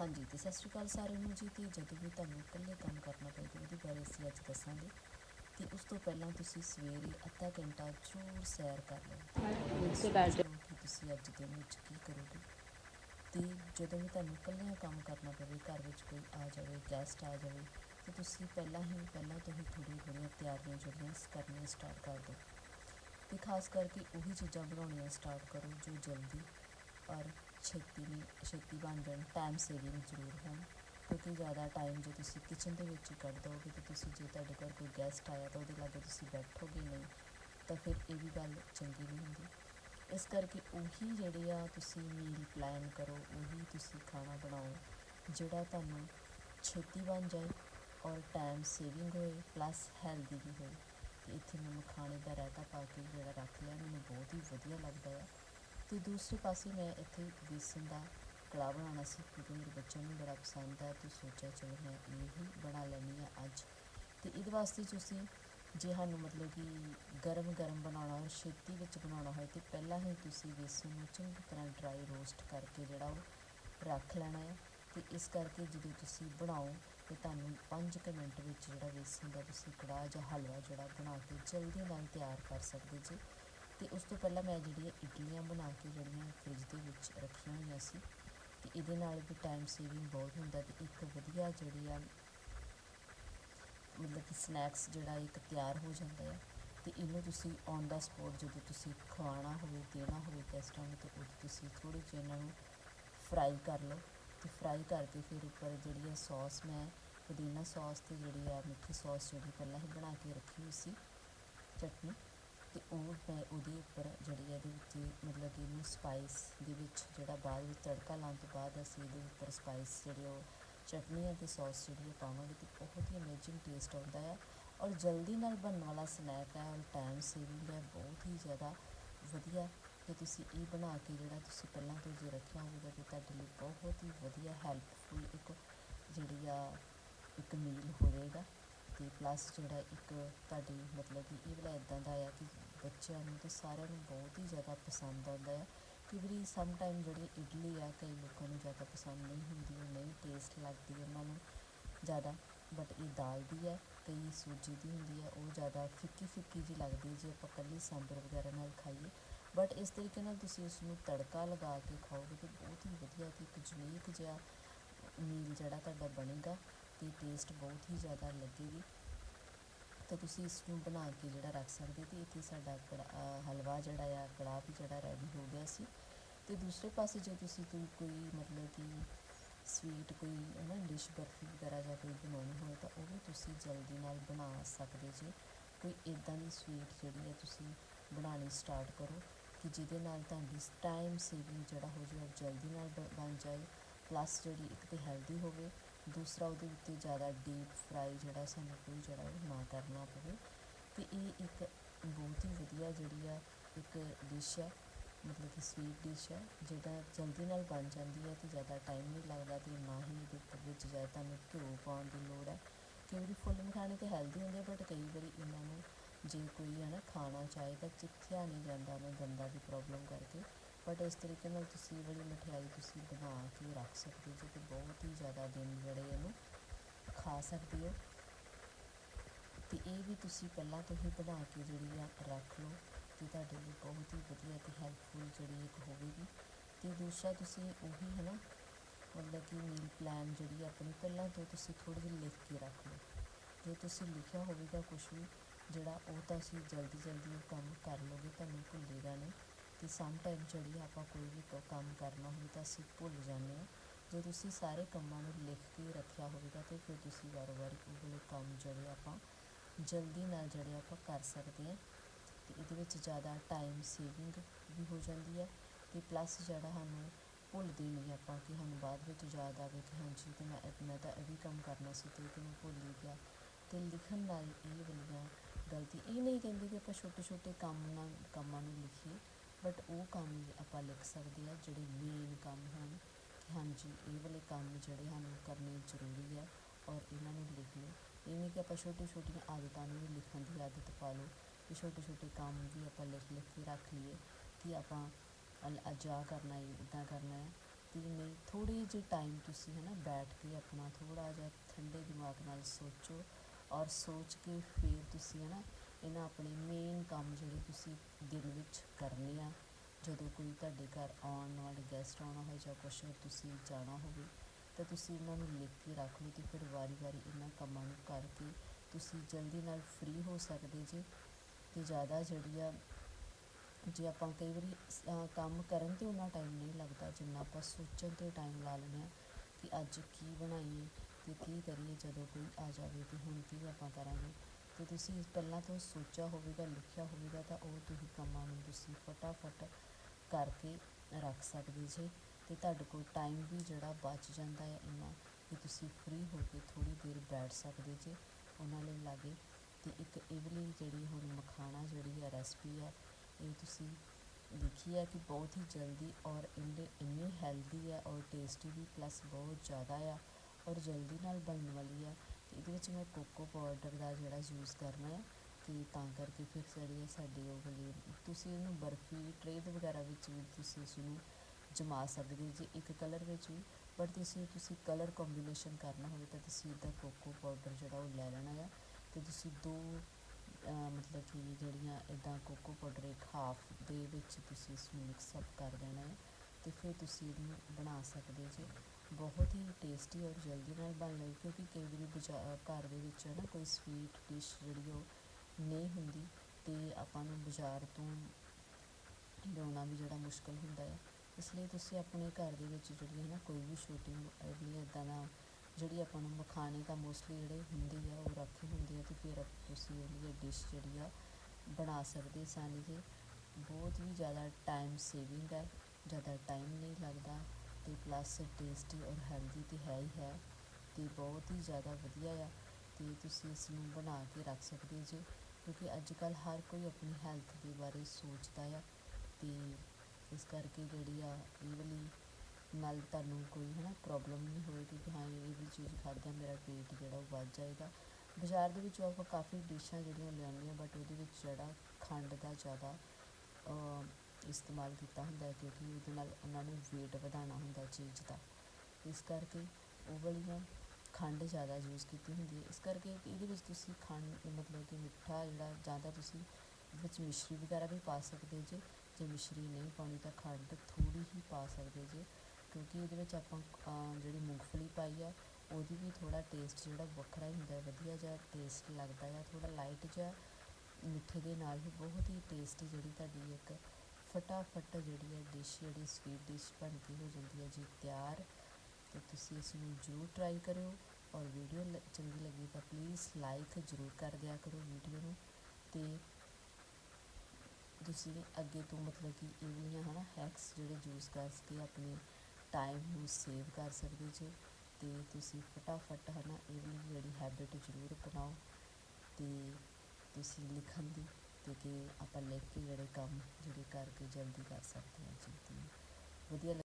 ਹਾਂਜੀ ਤੇ ਸਤਿ ਸ਼੍ਰੀ ਅਕਾਲ ਸਾਰਿਆਂ ਨੂੰ ਜੀ ਤੇ ਜਦੋਂ ਵੀ ਤੁਹਾਨੂੰ ਇਕੱਲੇ ਕੰਮ ਕਰਨਾ ਪਏ ਉਹਦੇ ਬਾਰੇ ਅਸੀਂ ਅੱਜ ਦੱਸਾਂਗੇ। ਤੇ ਉਸ ਤੋਂ ਪਹਿਲਾਂ ਤੁਸੀਂ ਸਵੇਰੇ ਅੱਧਾ ਘੰਟਾ ਜ਼ਰੂਰ ਸੈਰ ਕਰ ਲਓ ਕਿ ਤੁਸੀਂ ਅੱਜ ਦਿਨ ਵਿੱਚ ਕੀ ਕਰੋਗੇ? ਤੇ ਜਦੋਂ ਵੀ ਤੁਹਾਨੂੰ ਇਕੱਲਿਆਂ ਕੰਮ ਕਰਨਾ ਪਵੇ ਘਰ ਵਿੱਚ ਕੋਈ ਆ ਜਾਵੇ ਗੈਸਟ ਆ ਜਾਵੇ ਤੇ ਤੁਸੀਂ ਪਹਿਲਾਂ ਹੀ ਪਹਿਲਾਂ ਤੋਂ ਹੀ ਥੋੜੀ ਥੋੜ੍ਹੀਆਂ ਤਿਆਰੀਆਂ ਜਿਹੜੀਆਂ ਕਰਨੀਆਂ ਸਟਾਰਟ ਕਰ ਦਿਓ। ਤੇ ਖਾਸ ਕਰਕੇ ਉਹੀ ਚੀਜ਼ਾਂ ਬਣਾਉਣੀਆਂ ਸਟਾਰਟ ਕਰੋ ਜੋ ਜਲਦੀ ਔਰ ਛੇਤੀ ਨਹੀਂ, ਛੇਤੀ ਬਣ ਜਾਣ। ਟਾਈਮ ਸੇਵਿੰਗ ਜ਼ਰੂਰ ਹੋਣ ਕਿਉਂਕਿ ਜ਼ਿਆਦਾ ਟਾਈਮ ਜੇ ਤੁਸੀਂ ਕਿਚਨ ਦੇ ਵਿੱਚ ਕੱਢ ਦੋਗੇ ਤੇ ਤੁਸੀਂ ਜੇ ਤੁਹਾਡੇ ਘਰ ਕੋਈ ਗੈਸਟ ਆਇਆ ਤਾਂ ਉਹਦੇ ਲਾਗੇ ਤੁਸੀਂ ਬੈਠੋਗੇ ਨਹੀਂ, ਤਾਂ ਫਿਰ ਇਹ ਵੀ ਗੱਲ ਚੰਗੀ ਨਹੀਂ ਹੁੰਦੀ। ਇਸ ਕਰਕੇ ਉਹੀ ਜਿਹੜੇ ਆ ਤੁਸੀਂ ਮੀਲ ਪਲਾਨ ਕਰੋ, ਉਹੀ ਤੁਸੀਂ ਖਾਣਾ ਬਣਾਓ, ਜਿਹੜਾ ਤੁਹਾਨੂੰ ਛੇਤੀ ਬਣ ਜਾਏ ਔਰ ਟਾਈਮ ਸੇਵਿੰਗ ਹੋਏ ਪਲੱਸ ਹੈਲਦੀ ਵੀ ਹੋਏ। ਤੇ ਇੱਥੇ ਮੈਨੂੰ ਖਾਣੇ ਦਾ ਰਾਇਤਾ ਪਾ ਕੇ ਜਿਹੜਾ ਰੱਖ ਲਿਆ, ਮੈਨੂੰ ਬਹੁਤ ਹੀ ਵਧੀਆ ਲੱਗਦਾ ਆ। ਅਤੇ ਦੂਸਰੇ ਪਾਸੇ ਮੈਂ ਇੱਥੇ ਬੇਸਨ ਦਾ ਕੜਾਹ ਬਣਾਉਣਾ ਸੀ, ਕਿਉਂਕਿ ਮੇਰੇ ਬੱਚਿਆਂ ਨੂੰ ਬੜਾ ਪਸੰਦ ਹੈ ਤੇ ਸੋਚਿਆ ਚਲੋ ਮੈਂ ਇਹ ਹੀ ਬਣਾ ਲੈਣੀ ਆ ਅੱਜ। ਤੇ ਇਹਦੇ ਵਾਸਤੇ ਤੁਸੀਂ ਜੇ ਸਾਨੂੰ ਮਤਲਬ ਕਿ ਗਰਮ ਗਰਮ ਬਣਾਉਣਾ ਹੋਵੇ ਛੇਤੀ ਵਿੱਚ ਬਣਾਉਣਾ ਹੋਏ, ਤੇ ਪਹਿਲਾਂ ਹੀ ਤੁਸੀਂ ਬੇਸਨ ਨੂੰ ਚੰਗੀ ਤਰ੍ਹਾਂ ਡਰਾਈ ਰੋਸਟ ਕਰਕੇ ਜਿਹੜਾ ਉਹ ਰੱਖ ਲੈਣਾ ਹੈ। ਤੇ ਇਸ ਕਰਕੇ ਜਦੋਂ ਤੁਸੀਂ ਬਣਾਓ, ਤੇ ਤੁਹਾਨੂੰ 5 ਮਿੰਟ ਵਿੱਚ ਜਿਹੜਾ ਬੇਸਨ ਦਾ ਤੁਸੀਂ ਕੜਾਹ ਜਾਂ ਹਲਵਾ ਜਿਹੜਾ ਬਣਾ ਕੇ ਜਲਦੀ ਨਾਲ ਤਿਆਰ ਕਰ ਸਕਦੇ ਜੀ। ਅਤੇ ਉਸ ਤੋਂ ਪਹਿਲਾਂ ਮੈਂ ਜਿਹੜੀਆਂ ਇਡਲੀਆਂ ਬਣਾ ਕੇ ਜਿਹੜੀਆਂ ਫ੍ਰਿਜ ਦੇ ਵਿੱਚ ਰੱਖੀਆਂ ਹੋਈਆਂ ਸੀ ਅਤੇ ਇਹਦੇ ਨਾਲ ਵੀ ਟਾਈਮ ਸੇਵਿੰਗ ਬਹੁਤ ਹੁੰਦਾ ਅਤੇ ਇੱਕ ਵਧੀਆ ਜਿਹੜੀ ਆ, ਮਤਲਬ ਕਿ ਸਨੈਕਸ ਜਿਹੜਾ ਇੱਕ ਤਿਆਰ ਹੋ ਜਾਂਦਾ ਆ ਅਤੇ ਇਹਨੂੰ ਤੁਸੀਂ ਔਨ ਦਾ ਸਪੋਟ ਜਦੋਂ ਤੁਸੀਂ ਖਵਾਉਣਾ ਹੋਵੇ, ਦੇਣਾ ਹੋਵੇ ਗੈਸਟਾਂ ਨੂੰ ਤਾਂ ਉਦੋਂ ਤੁਸੀਂ ਥੋੜ੍ਹੀ ਜਿਹੀ ਇਹਨਾਂ ਨੂੰ ਫਰਾਈ ਕਰ ਲਓ ਅਤੇ ਫਰਾਈ ਕਰਕੇ ਫਿਰ ਉੱਪਰ ਜਿਹੜੀ ਆ ਸੌਸ ਮੈਂ ਪੁਦੀਨਾ ਸੌਸ ਅਤੇ ਜਿਹੜੀ ਆ ਮਿੱਠੀ ਸੌਸ ਜਿਹੜੀ ਪਹਿਲਾਂ ਹੀ ਬਣਾ ਕੇ ਰੱਖੀ ਹੋਈ ਸੀ, ਚਟਨੀ ਅਤੇ ਉਹ ਮੈਂ ਉਹਦੇ ਉੱਪਰ ਜਿਹੜੀ ਇਹਦੇ ਵਿੱਚ ਮਤਲਬ ਕਿ ਇਹਨੂੰ ਸਪਾਈਸ ਦੇ ਵਿੱਚ ਜਿਹੜਾ ਬਾਅਦ ਵਿੱਚ ਤੜਕਾ ਲਾਉਣ ਤੋਂ ਬਾਅਦ ਅਸੀਂ ਇਹਦੇ ਉੱਪਰ ਸਪਾਈਸ ਜਿਹੜੇ ਉਹ ਚਟਨੀ ਅਤੇ ਸੌਸ ਜਿਹੜੀ ਹੈ ਪਾਵਾਂਗੇ ਅਤੇ ਬਹੁਤ ਹੀ ਅਮੇਜ਼ਿੰਗ ਟੇਸਟ ਆਉਂਦਾ ਹੈ ਔਰ ਜਲਦੀ ਨਾਲ ਬਣਨ ਵਾਲਾ ਸਨੈਕ ਹੈ, ਔਰ ਟਾਈਮ ਸੇਵਿੰਗ ਹੈ, ਬਹੁਤ ਹੀ ਜ਼ਿਆਦਾ ਵਧੀਆ ਕਿ ਤੁਸੀਂ ਇਹ ਬਣਾ ਕੇ ਜਿਹੜਾ ਤੁਸੀਂ ਪਹਿਲਾਂ ਤੋਂ ਜੇ ਰੱਖਿਆ ਹੋਵੇਗਾ ਤੇ ਤੁਹਾਡੇ ਲਈ ਬਹੁਤ ਹੀ ਵਧੀਆ ਹੈਲਪਫੁਲ ਇੱਕ ਜਿਹੜੀ ਆ ਇੱਕ ਮੀਲ ਹੋਵੇਗਾ। ਅਤੇ ਪਲੱਸ ਜਿਹੜਾ ਇੱਕ ਤੁਹਾਡੀ ਮਤਲਬ ਕਿ ਇਹ ਵਾਲਾ ਇੱਦਾਂ ਦਾ ਆ ਕਿ ਬੱਚਿਆਂ ਨੂੰ ਤੇ ਸਾਰਿਆਂ ਨੂੰ ਬਹੁਤ ਹੀ ਜ਼ਿਆਦਾ ਪਸੰਦ ਆਉਂਦਾ ਆ। ਕਈ ਵਾਰੀ ਸਮ ਟਾਈਮ ਜਿਹੜੀ ਇਡਲੀ ਆ, ਕਈ ਲੋਕਾਂ ਨੂੰ ਜ਼ਿਆਦਾ ਪਸੰਦ ਨਹੀਂ ਹੁੰਦੀ, ਉਹ ਨਹੀਂ ਟੇਸਟ ਲੱਗਦੀ ਉਹਨਾਂ ਨੂੰ ਜ਼ਿਆਦਾ ਬਟ ਇਹ ਦਾਲ ਦੀ ਹੈ ਕਈ ਸੂਜੀ ਦੀ ਹੁੰਦੀ ਹੈ ਉਹ ਜ਼ਿਆਦਾ ਫਿੱਕੀ ਫਿੱਕੀ ਜੀ ਲੱਗਦੀ ਹੈ ਜੇ ਆਪਾਂ ਕੱਲੀ ਸਾਂਬਰ ਵਗੈਰਾ ਨਾਲ ਖਾਈਏ। ਬਟ ਇਸ ਤਰੀਕੇ ਨਾਲ ਤੁਸੀਂ ਉਸ ਨੂੰ ਤੜਕਾ ਲਗਾ ਕੇ ਖਾਓਗੇ ਤੇ ਬਹੁਤ ਹੀ ਵਧੀਆ ਤੇ ਇੱਕ ਯੂਨੀਕ ਜਿਹਾ ਮੀਲ ਜਿਹੜਾ ਤੁਹਾਡਾ ਬਣੇਗਾ। ਤੇ ਟੇਸਟ ਬਹੁਤ ਹੀ ਜ਼ਿਆਦਾ ਲੱਗੇਗੀ। ਤਾਂ ਤੁਸੀਂ ਇਸ ਨੂੰ ਬਣਾ ਕੇ ਜਿਹੜਾ ਰੱਖ ਸਕਦੇ ਤੇ ਇੱਥੇ ਸਾਡਾ ਕੜਾ ਹਲਵਾ ਜਿਹੜਾ ਆ, ਕੜਾਹ ਵੀ ਜਿਹੜਾ ਰੈਡੀ ਹੋ ਗਿਆ ਸੀ। ਤੇ ਦੂਸਰੇ ਪਾਸੇ ਜੇ ਤੁਸੀਂ ਕੋਈ ਕੋਈ ਮਤਲਬ ਕਿ ਸਵੀਟ ਕੋਈ ਹੈ ਨਾ ਡਿਸ਼ ਬਰਫੀ ਵਗੈਰਾ ਜਾਂ ਕੋਈ ਬਣਾਉਣੀ ਹੋਵੇ ਤਾਂ ਉਹ ਵੀ ਤੁਸੀਂ ਜਲਦੀ ਨਾਲ ਬਣਾ ਸਕਦੇ ਜੇ। ਕੋਈ ਇਦਾਂ ਦੀ ਸਵੀਟ ਜਿਹੜੀ ਹੈ ਤੁਸੀਂ ਬਣਾਉਣੀ ਸਟਾਰਟ ਕਰੋ ਕਿ ਜਿਹਦੇ ਨਾਲ ਤੁਹਾਡੀ ਟਾਈਮ ਸੇਵਿੰਗ ਜਿਹੜਾ ਹੋ ਜਾਵੇ ਔਰ ਜਲਦੀ ਨਾਲ ਬ- ਬਣ ਜਾਏ। ਪਲੱਸ ਜਿਹੜੀ ਇੱਕ ਤੇ ਹੈਲਦੀ ਹੋਵੇ। ਦੂਸਰਾ ਉਹਦੇ ਉੱਤੇ ਜ਼ਿਆਦਾ ਡੀਪ ਫਰਾਈ ਜਿਹੜਾ ਸਾਨੂੰ ਕੋਈ ਜਿਹੜਾ ਉਹ ਨਾ ਕਰਨਾ ਪਵੇ। ਤੇ ਇਹ ਇੱਕ ਬਹੁਤ ਹੀ ਵਧੀਆ ਜਿਹੜੀ ਆ ਇੱਕ ਡਿਸ਼ ਹੈ ਮਤਲਬ ਕਿ ਸਵੀਟ ਡਿਸ਼ ਹੈ ਜਿਹੜਾ ਜਲਦੀ ਨਾਲ ਬਣ ਜਾਂਦੀ ਹੈ ਤੇ ਜ਼ਿਆਦਾ ਟਾਈਮ ਨਹੀਂ ਲੱਗਦਾ ਤੇ ਨਾ ਹੀ ਇਹਦੇ ਉੱਪਰ ਵਿੱਚ ਜ਼ਿਆਦਾ ਤੁਹਾਨੂੰ ਘਿਓ ਪਾਉਣ ਦੀ ਲੋੜ ਹੈ ਕਿਉਂਕਿ ਫੁੱਲ ਮਖਾਣੇ ਤੇ ਹੈਲਦੀ ਹੁੰਦੇ ਬਟ ਕਈ ਵਾਰੀ ਇਹਨਾਂ ਨੂੰ ਜੇ ਕੋਈ ਹੈ ਨਾ ਖਾਣਾ ਚਾਹੇ ਤਾਂ ਚਿੱਥਿਆ ਨਹੀਂ ਜਾਂਦਾ ਨਾ ਦੰਦਾਂ ਦੀ ਪ੍ਰੋਬਲਮ ਕਰਕੇ। ਬਟ ਇਸ ਤਰੀਕੇ ਨਾਲ ਤੁਸੀਂ ਇਹ ਵਾਲੀ ਮਠਿਆਈ ਤੁਸੀਂ ਬਣਾ ਕੇ ਰੱਖ ਸਕਦੇ ਹੋ, ਤੇ ਬਹੁਤ ਹੀ ਜ਼ਿਆਦਾ ਦਿਨ ਜਿਹੜੇ ਇਹਨੂੰ ਖਾ ਸਕਦੇ ਹੋ। ਤੇ ਇਹ ਵੀ ਤੁਸੀਂ ਪਹਿਲਾਂ ਤੋਂ ਹੀ ਬਣਾ ਕੇ ਜਿਹੜੀ ਆ ਰੱਖ ਲਓ, ਤੇ ਤੁਹਾਡੇ ਲਈ ਬਹੁਤ ਹੀ ਵਧੀਆ ਤੇ ਹੈਲਪਫੁਲ ਜਿਹੜੀ ਇੱਕ ਹੋਵੇਗੀ। ਤੇ ਦੂਸਰਾ ਤੁਸੀਂ ਉਹੀ ਹੈ ਨਾ, ਮਤਲਬ ਕਿ ਮੀਲ ਪਲਾਨ ਜਿਹੜੀ ਆਪਣੀ, ਪਹਿਲਾਂ ਤੋਂ ਤੁਸੀਂ ਥੋੜ੍ਹੀ ਜਿਹੀ ਲਿਖ ਕੇ ਰੱਖ ਲਓ। ਜੇ ਤੁਸੀਂ ਲਿਖਿਆ ਹੋਵੇਗਾ ਕੁਝ ਵੀ, ਜਿਹੜਾ ਉਹ ਤਾਂ ਅਸੀਂ ਜਲਦੀ ਜਲਦੀ ਉਹ ਕੰਮ ਕਰ ਲਓਗੇ ਤੁਹਾਨੂੰ ਭੁੱਲੇਗਾ ਨਹੀਂ। ਤੇ ਸਮ ਟਾਈਮ ਜਿਹੜੀ ਆਪਾਂ ਕੋਈ ਵੀ ਕ- ਕੰਮ ਕਰਨਾ ਹੋਵੇ ਤਾਂ ਅਸੀਂ ਭੁੱਲ ਜਾਂਦੇ ਹਾਂ। ਜੇ ਤੁਸੀਂ ਸਾਰੇ ਕੰਮਾਂ ਨੂੰ ਲਿਖ ਕੇ ਰੱਖਿਆ ਹੋਵੇਗਾ ਤੇ ਫਿਰ ਤੁਸੀਂ ਵਾਰ-ਵਾਰ ਉਹ ਕੰਮ ਜਿਹੜੇ ਆਪਾਂ ਜਲਦੀ ਨਾਲ ਜਿਹੜੇ ਆਪਾਂ ਕਰ ਸਕਦੇ ਹਾਂ। ਤੇ ਇਹਦੇ ਵਿੱਚ ਜ਼ਿਆਦਾ ਟਾਈਮ ਸੇਵਿੰਗ ਵੀ ਹੋ ਜਾਂਦੀ ਹੈ ਤੇ ਪਲੱਸ ਜਿਹੜਾ ਸਾਨੂੰ ਭੁੱਲਦੇ ਨਹੀਂ ਆਪਾਂ ਕਿ ਸਾਨੂੰ ਬਾਅਦ ਵਿੱਚ ਯਾਦ ਆਵੇ ਕਿ ਹਾਂਜੀ ਤੇ ਮੈਂ ਮੈਂ ਤਾਂ ਇਹ ਵੀ ਕੰਮ ਕਰਨਾ ਸੀ ਤੇ ਇਹ ਮੈਂ ਭੁੱਲ ਹੀ ਗਿਆ। ਤੇ ਲਿਖਣ ਨਾਲ ਇਹ ਵਾਲੀਆਂ ਗਲਤੀ, ਇਹ ਨਹੀਂ ਕਹਿੰਦੀ ਕਿ ਆਪਾਂ ਛੋਟੇ ਛੋਟੇ ਕੰਮ ਨਾਲ, ਕੰਮਾਂ ਨੂੰ ਲਿਖੀਏ। ਬਟ ਉਹ ਕੰਮ ਵੀ ਆਪਾਂ ਲਿਖ ਸਕਦੇ ਹਾਂ ਜਿਹੜੇ ਮੇਨ ਕੰਮ ਹਨ। ਕਿ ਹਾਂਜੀ, ਇਹ ਵਾਲੇ ਕੰਮ ਜਿਹੜੇ ਸਾਨੂੰ ਕਰਨੇ ਜ਼ਰੂਰੀ ਹੈ ਔਰ ਇਹਨਾਂ ਨੂੰ ਲਿਖਣਾ ਇਵੇਂ ਕਿ ਆਪਾਂ ਛੋਟੀ ਛੋਟੀਆਂ ਆਦਤਾਂ ਨੂੰ ਵੀ ਲਿਖਣ ਦੀ ਆਦਤ ਪਾ ਲਓ ਕਿ ਛੋਟੇ ਛੋਟੇ ਕੰਮ ਵੀ ਆਪਾਂ ਲਿਖ ਲਿਖ ਕੇ ਰੱਖ ਲਈਏ ਕਿ ਆਪਾਂ ਅਲ- ਅੱਜ ਆਹ ਕਰਨਾ ਹੈ, ਇੱਦਾਂ ਕਰਨਾ ਹੈ। ਤੇ ਨਹੀਂ ਥੋੜੀ ਜਿਹੀ ਟਾਈਮ ਤੁਸੀਂ ਹੈ ਨਾ ਬੈਠ ਕੇ ਆਪਣਾ ਥੋੜਾ ਜਿਹਾ ਠੰਡੇ ਦਿਮਾਗ ਨਾਲ ਸੋਚੋ ਔਰ ਸੋਚ ਕੇ ਫਿਰ ਤੁਸੀਂ ਹੈ ਨਾ ਇਹਨਾਂ ਆਪਣੇ ਮੇਨ ਕੰਮ ਜਿਹੜੇ ਤੁਸੀਂ ਦਿਨ ਵਿੱਚ ਕਰਨੇ ਆ, ਜਦੋਂ ਕੋਈ ਤੁਹਾਡੇ ਘਰ ਆਉਣ ਵਾਲੇ ਗੈਸਟ ਆਉਣਾ ਹੋਏ ਜਾਂ ਕੁਛ ਤੁਸੀਂ ਜਾਣਾ ਹੋਵੇ, ਤਾਂ ਤੁਸੀਂ ਇਹਨਾਂ ਨੂੰ ਲਿਖ ਕੇ ਰੱਖ ਲਓ ਤੇ ਫਿਰ ਵਾਰੀ-ਵਾਰੀ ਇਹਨਾਂ ਕੰਮਾਂ ਨੂੰ ਕਰਕੇ ਤੁਸੀਂ ਜਲਦੀ ਨਾਲ ਫ੍ਰੀ ਹੋ ਸਕਦੇ ਜੇ। ਤੇ ਜ਼ਿਆਦਾ ਜਿਹੜੀ ਆ, ਜੇ ਆਪਾਂ ਕਈ ਵਾਰੀ ਕੰਮ ਕਰਨ ਤੇ ਉਹਨਾਂ ਟਾਈਮ ਨਹੀਂ ਲੱਗਦਾ, ਜਿੰਨਾ ਆਪਾਂ ਸੋਚਣ ਤੇ ਟਾਈਮ ਲਾ ਲੈਂਦੇ ਹਾਂ ਕਿ ਅੱਜ ਕੀ ਬਣਾਈਏ ਤੇ ਕੀ ਕਰੀਏ ਜਦੋਂ ਕੋਈ ਆ ਜਾਵੇ ਤੇ ਹੁਣ ਕੀ ਆਪਾਂ ਕਰਾਂਗੇ। ਅਤੇ ਤੁਸੀਂ ਪਹਿਲਾਂ ਤੋਂ ਸੋਚਿਆ ਹੋਵੇਗਾ, ਲਿਖਿਆ ਹੋਵੇਗਾ, ਤਾਂ ਉਹ ਤੁਸੀਂ ਕੰਮਾਂ ਨੂੰ ਤੁਸੀਂ ਫਟਾਫਟ ਕਰਕੇ ਰੱਖ ਸਕਦੇ ਜੇ ਅਤੇ ਤੁਹਾਡੇ ਕੋਲ ਟਾਈਮ ਵੀ ਜਿਹੜਾ ਬਚ ਜਾਂਦਾ ਹੈ ਇੰਨਾ ਕਿ ਤੁਸੀਂ ਫ੍ਰੀ ਹੋ ਕੇ ਥੋੜ੍ਹੀ ਦੇਰ ਬੈਠ ਸਕਦੇ ਜੇ ਉਹਨਾਂ ਲਈ ਲਾਗੇ। ਅਤੇ ਇੱਕ ਇਹ ਵਾਲੀ ਜਿਹੜੀ ਹੁਣ ਮਖਾਣਾ ਜਿਹੜੀ ਹੈ ਰੈਸਪੀ ਹੈ, ਇਹ ਤੁਸੀਂ ਦੇਖੀ ਹੈ ਕਿ ਬਹੁਤ ਹੀ ਜਲਦੀ ਔਰ ਇੰਨੇ, ਇੰਨੀ ਹੈਲਦੀ ਹੈ ਔਰ ਟੇਸਟੀ ਵੀ ਪਲੱਸ ਬਹੁਤ ਜ਼ਿਆਦਾ ਆ ਔਰ ਜਲਦੀ ਨਾਲ ਬਣਨ ਵਾਲੀ ਆ ਇਹਦੇ ਵਿੱਚ ਮੈਂ ਕੋਕੋ ਪਾਊਡਰ ਦਾ ਜਿਹੜਾ ਯੂਜ਼ ਕਰਨਾ ਹੈ ਅਤੇ ਤਾਂ ਕਰਕੇ ਫਿਰ ਜਿਹੜੀ ਹੈ ਸਾਡੀ ਉਹ ਵਾਲੀ ਤੁਸੀਂ ਇਹਨੂੰ ਬਰਫੀ ਟਰੇਦ ਵਗੈਰਾ ਵਿੱਚ ਵੀ ਤੁਸੀਂ ਇਸ ਨੂੰ ਜਮਾ ਸਕਦੇ ਹੋ, ਜੇ ਇੱਕ ਕਲਰ ਵਿੱਚ ਵੀ ਬਟ ਤੁਸੀਂ ਤੁਸੀਂ ਕਲਰ ਕੰਬੀਨੇਸ਼ਨ ਕਰਨਾ ਹੋਵੇ ਤਾਂ ਤੁਸੀਂ ਇਹਦਾ ਕੋਕੋ ਪਾਊਡਰ ਜਿਹੜਾ ਉਹ ਲੈ ਲੈਣਾ ਆ ਤੇ ਤੁਸੀਂ ਦੋ ਮਤਲਬ ਕਿ ਜਿਹੜੀਆਂ ਇਦਾਂ ਕੋਕੋ ਪਾਊਡਰ ਇੱਕ ਹਾਫ ਦੇ ਵਿੱਚ ਤੁਸੀਂ ਇਸ ਨੂੰ ਮਿਕਸ ਅਪ ਕਰ ਦੇਣਾ ਹੈ ਤੇ ਫਿਰ ਤੁਸੀਂ ਇਹਨੂੰ ਬਣਾ ਸਕਦੇ ਜੇ। ਬਹੁਤ ਹੀ ਟੇਸਟੀ ਔਰ ਜਲਦੀ ਨਾਲ ਬਣ ਲਈ ਕਿਉਂਕਿ ਕਈ ਵਾਰੀ ਬਜ਼ਾ- ਘਰ ਦੇ ਵਿੱਚ ਹੈ ਨਾ ਕੋਈ ਸਵੀਟ ਡਿਸ਼ ਜਿਹੜੀ ਉਹ ਨਹੀਂ ਹੁੰਦੀ ਤੇ ਆਪਾਂ ਨੂੰ ਬਾਜ਼ਾਰ ਤੋਂ ਲਿਆਉਣਾ ਵੀ ਜਿਹੜਾ ਮੁਸ਼ਕਲ ਹੁੰਦਾ ਹੈ ਇਸ ਲਈ ਤੁਸੀਂ ਆਪਣੇ ਘਰ ਦੇ ਵਿੱਚ ਜਿਹੜੀ ਹੈ ਨਾ ਕੋਈ ਵੀ ਛੋਟੀ ਜਿਹੜੀ ਇੱਦਾਂ ਦਾ ਜਿਹੜੀ ਆਪਾਂ ਨੂੰ ਮਖਾਣੇ ਤਾਂ ਮੋਸਟਲੀ ਜਿਹੜੇ ਹੁੰਦੇ ਆ, ਉਹ ਰੱਖੇ ਹੁੰਦੇ ਆ ਤੇ ਫਿਰ ਤੁਸੀਂ ਉਹਦੀ ਡਿਸ਼ ਜਿਹੜੀ ਆ ਬਣਾ ਸਕਦੇ ਸਾਨੀ ਜੇ ਬਹੁਤ ਹੀ ਜ਼ਿਆਦਾ ਟਾਈਮ ਸੇਵਿੰਗ ਹੈ, ਜ਼ਿਆਦਾ ਟਾਈਮ ਨਹੀਂ ਲੱਗਦਾ। ਅਤੇ ਪਲੱਸ ਟੇਸਟੀ ਔਰ ਹੈਲਦੀ ਤਾਂ ਹੈ ਹੀ ਹੈ ਅਤੇ ਬਹੁਤ ਹੀ ਜ਼ਿਆਦਾ ਵਧੀਆ ਆ ਅਤੇ ਤੁਸੀਂ ਇਸ ਨੂੰ ਬਣਾ ਕੇ ਰੱਖ ਸਕਦੇ ਜੇ ਕਿਉਂਕਿ ਅੱਜ ਕੱਲ੍ਹ ਹਰ ਕੋਈ ਆਪਣੀ ਹੈਲਥ ਦੇ ਬਾਰੇ ਸੋਚਦਾ ਆ ਅਤੇ ਇਸ ਕਰਕੇ ਜਿਹੜੀ ਆ, ਇਹ ਵਾਲੀ ਨਾਲ ਤੁਹਾਨੂੰ ਕੋਈ ਹੈ ਨਾ ਪ੍ਰੋਬਲਮ ਨਹੀਂ ਹੋਏਗੀ ਕਿ ਹਾਂ, ਇਹ ਵੀ ਚੀਜ਼ ਖਾਧਾ, ਮੇਰਾ ਪੇਟ ਜਿਹੜਾ ਉਹ ਵੱਧ ਜਾਏਗਾ। ਬਾਜ਼ਾਰ ਦੇ ਵਿੱਚੋਂ ਆਪਾਂ ਕਾਫੀ ਡਿਸ਼ਾਂ ਜਿਹੜੀਆਂ ਲਿਆਉਂਦੇ ਹਾਂ ਬਟ ਉਹਦੇ ਵਿੱਚ ਜਿਹੜਾ ਖੰਡ ਦਾ ਜ਼ਿਆਦਾ ਇਸਤੇਮਾਲ ਕੀਤਾ ਹੁੰਦਾ ਹੈ ਕਿਉਂਕਿ ਉਹਦੇ ਨਾਲ ਉਹਨਾਂ ਨੂੰ weight ਵਧਾਉਣਾ ਹੁੰਦਾ ਚੀਜ਼ ਦਾ। ਇਸ ਕਰਕੇ ਉਹ ਵਾਲੀਆਂ ਖੰਡ ਜ਼ਿਆਦਾ ਯੂਜ਼ ਕੀਤੀ ਹੁੰਦੀ ਹੈ। ਇਸ ਕਰਕੇ ਇਹਦੇ ਵਿੱਚ ਤੁਸੀਂ ਖੰਡ ਮਤਲਬ ਕਿ ਮਿੱਠਾ ਜਿਹੜਾ ਜ਼ਿਆਦਾ ਤੁਸੀਂ ਵਿੱਚ ਮਿਸ਼ਰੀ ਵਗੈਰਾ ਵੀ ਪਾ ਸਕਦੇ ਜੇ। ਜੇ ਮਿਸ਼ਰੀ ਨਹੀਂ ਪਾਉਣੀ ਤਾਂ ਖੰਡ ਥੋੜੀ ਹੀ ਪਾ ਸਕਦੇ ਜੇ। ਕਿਉਂਕਿ ਇਹਦੇ ਵਿੱਚ ਆਪਾਂ ਜਿਹੜੀ ਮੂੰਗਫਲੀ ਪਾਈ ਆ, ਉਹਦੀ ਵੀ ਥੋੜਾ ਟੇਸਟ ਜਿਹੜਾ ਵੱਖਰਾ ਹੀ ਹੁੰਦਾ ਹੈ। ਵਧੀਆ ਜਿਹਾ ਟੇਸਟ ਲੱਗਦਾ ਆ ਥੋੜਾ ਲਾਈਟ ਜਿਹਾ ਮਿੱਠੇ ਦੇ ਨਾਲ ਹੀ ਬਹੁਤ ਹੀ ਟੇਸਟੀ ਜਿਹੜੀ ਤੁਹਾਡੀ ਇੱਕ ਫਟਾਫਟ ਜਿਹੜੀ ਹੈ ਡਿਸ਼ ਜਿਹੜੀ ਸਵੀਟ ਡਿਸ਼ ਬਣ ਕੇ ਹੋ ਜਾਂਦੀ ਹੈ ਜੀ, ਤਿਆਰ। ਤੇ ਤੁਸੀਂ ਇਸ ਨੂੰ ਜ਼ਰੂਰ ਟਰਾਈ ਕਰਿਓ ਔਰ ਵੀਡੀਓ ਚੰਗੀ ਲੱਗੀ ਤਾਂ ਪਲੀਜ਼ ਲਾਈਕ ਜ਼ਰੂਰ ਕਰ ਦਿਆ ਕਰੋ ਵੀਡੀਓ ਨੂੰ। ਤੇ ਤੁਸੀਂ ਅੱਗੇ ਤੋਂ ਮਤਲਬ ਕਿ ਇਹਦੀਆਂ ਵਾਲੀਆਂ ਹਨਾ ਹੈਕਸ ਜਿਹੜੇ ਯੂਜ਼ ਕਰਕੇ ਆਪਣੇ ਟਾਈਮ ਨੂੰ ਸੇਵ ਕਰ ਸਕਦੇ ਜੇ, ਤੇ ਤੁਸੀਂ ਫਟਾਫਟ ਹਨਾ ਇਹ ਵੀ ਜਿਹੜੀ ਹੈਬਿਟ ਜ਼ਰੂਰ ਅਪਣਾਓ। ਤੇ ਤੁਸੀਂ ਲਿਖਣ ਦੀ ਤੇ ਕਿ ਆਪਾਂ ਲਿਖ ਕੇ ਜਿਹੜੇ ਕੰਮ, ਜਿਹੜੇ ਕਰਕੇ ਜਲਦੀ ਕਰ ਸਕਦੇ ਹਾਂ ਜਲਦੀ ਵਧੀਆ ਲੱਗ-